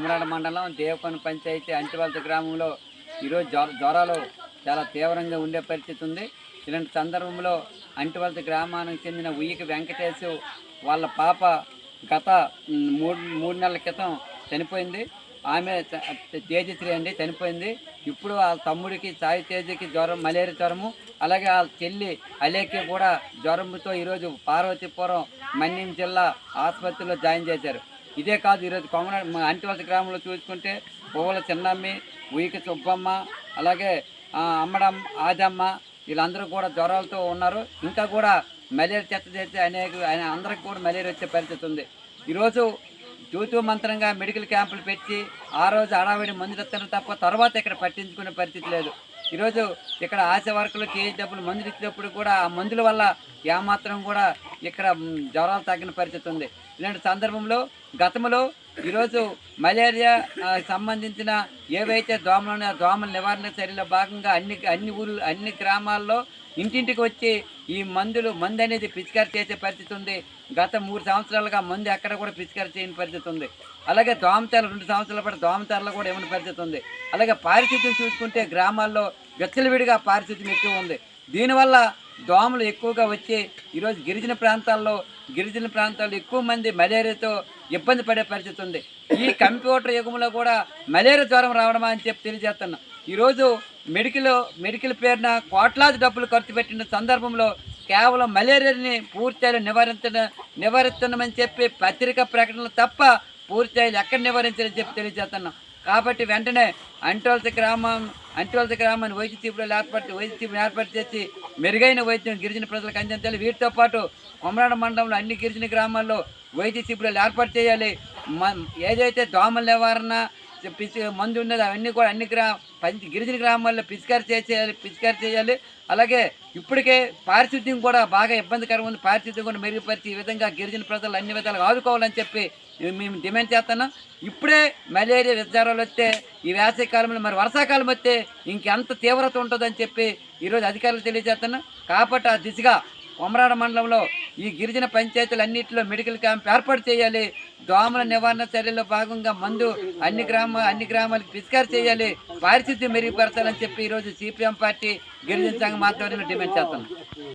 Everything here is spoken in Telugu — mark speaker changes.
Speaker 1: కొమరాడ మండలం దేవకొండ పంచాయతీ అంటివలత గ్రామంలో ఈరోజు జ్వర జ్వరాలు చాలా తీవ్రంగా ఉండే పరిస్థితి ఉంది. ఇలాంటి సందర్భంలో అంటివలత గ్రామానికి చెందిన ఉయ్యకి వెంకటేశు వాళ్ళ పాప గత మూడు మూడు నెలల క్రితం చనిపోయింది. ఆమె తేజశ్రీ అండి చనిపోయింది. ఇప్పుడు వాళ్ళ తమ్ముడికి సాయి తేజకి జ్వరం మలేరియా జ్వరము అలాగే వాళ్ళ చెల్లి అలేకి కూడా జ్వరంతో ఈరోజు పార్వతీపురం మన్యం జిల్లా ఆసుపత్రిలో జాయిన్ చేశారు. ఇదే కాదు ఈరోజు కొమర మా అంటివలస గ్రామంలో చూసుకుంటే పువ్వుల చిన్నమ్మి ఉయ్యక సుబ్బమ్మ అలాగే అమ్మడమ్మ అమ్మడం ఆదమ్మ వీళ్ళందరూ కూడా జ్వరాలతో ఉన్నారు. ఇంకా కూడా మలేరియా చెత్త చేస్తే అనేక ఆయన అందరికి కూడా మలేరియా వచ్చే పరిస్థితి ఉంది. ఈరోజు తూతూ మంత్రంగా మెడికల్ క్యాంపులు పెట్టి ఆ రోజు అడావిడి మందులు ఇస్తారు తప్ప తర్వాత ఇక్కడ పట్టించుకునే పరిస్థితి లేదు. ఈరోజు ఇక్కడ ఆశ వర్కులు చేసేటప్పుడు మందులు ఇచ్చేటప్పుడు కూడా ఆ మందుల వల్ల ఏమాత్రం కూడా ఇక్కడ జ్వరాలు తగ్గిన పరిస్థితి ఉంది. ఇలాంటి సందర్భంలో గతంలో ఈరోజు మలేరియా సంబంధించిన ఏవైతే దోమలు ఉన్నాయో దోమల నివారణ చర్యలో భాగంగా అన్ని అన్ని ఊర్లు అన్ని గ్రామాల్లో ఇంటింటికి వచ్చి ఈ మందులు మందు అనేది పిచికారి చేసే పరిస్థితి ఉంది. గత మూడు సంవత్సరాలుగా మందు ఎక్కడ కూడా పిచికారి చేయని పరిస్థితి ఉంది. అలాగే దోమతెర రెండు సంవత్సరాల పాటు దోమతెరలు కూడా ఇవ్వని పరిస్థితి ఉంది. అలాగే పారిశుద్ధ్యం చూసుకుంటే గ్రామాల్లో విచ్చలవిడిగా పారిశుద్ధ్యం ఎక్కువ ఉంది. దీనివల్ల దోమలు ఎక్కువగా వచ్చి ఈరోజు గిరిజన ప్రాంతాల్లో గిరిజన ప్రాంతాల్లో ఎక్కువ మంది మలేరియాతో ఇబ్బంది పడే పరిస్థితి ఉంది. ఈ కంప్యూటర్ యుగంలో కూడా మలేరియా జ్వరం రావడమా అని చెప్పి తెలియజేస్తున్నాం. ఈరోజు మెడికల్ మెడికల్ పేరున కోట్లాది డబ్బులు ఖర్చు పెట్టిన సందర్భంలో కేవలం మలేరియాని పూర్తిగా నివారించడం నివారిస్తున్నామని చెప్పి పత్రికా ప్రకటనలు తప్ప పూర్తిగా ఎక్కడ నివారించాలని చెప్పి తెలియజేస్తున్నాం. కాబట్టి వెంటనే అంటోల్త గ్రామం అంటోల్త గ్రామాన్ని వైద్య తీపులు ఏర్పాటు వైద్య తీపులు ఏర్పాటు చేసి మెరుగైన వైద్యం గిరిజన ప్రజలకు అందించాలి. వీటితో పాటు కొమరాడ మండలంలో అన్ని గిరిజన గ్రామాల్లో వైద్య శిబిరాలు ఏర్పాటు చేయాలి. ఏదైతే దోమల నివారణ పిచ్చి మందు ఉన్నది అవన్నీ కూడా అన్ని గ్రా పంచి గిరిజన గ్రామాల్లో పిచికారి చేసేయాలి పిచికారి చేయాలి. అలాగే ఇప్పటికే పారిశుద్ధ్యం కూడా బాగా ఇబ్బందికరంగా ఉంది. పారిశుద్ధ్యం కూడా మెరుగుపరిచి ఈ విధంగా గిరిజన ప్రజలు అన్ని విధాలుగా ఆదుకోవాలని చెప్పి మేము డిమాండ్ చేస్తున్నాం. ఇప్పుడే మలేరియా విద్యారాలు వస్తే ఈ వేసవి కాలంలో మరి వర్షాకాలం వస్తే ఇంకెంత తీవ్రత ఉంటుందని చెప్పి ఈరోజు అధికారులు తెలియజేస్తున్నాం. కాబట్టి ఆ దిశగా కొమరాడ మండలంలో ఈ గిరిజన పంచాయతీలన్నింటిలో మెడికల్ క్యాంప్ ఏర్పాటు చేయాలి. దోమల నివారణ చర్యల్లో భాగంగా మందు అన్ని గ్రామ అన్ని గ్రామాలకు పిచికారి చేయాలి. పారిశుద్ధ్యం మెరుగుపరచాలని చెప్పి ఈరోజు సిపిఎం పార్టీ గిరిజన సంఘం ఆధ్వర్యంలో డిమాండ్ చేస్తున్నాం.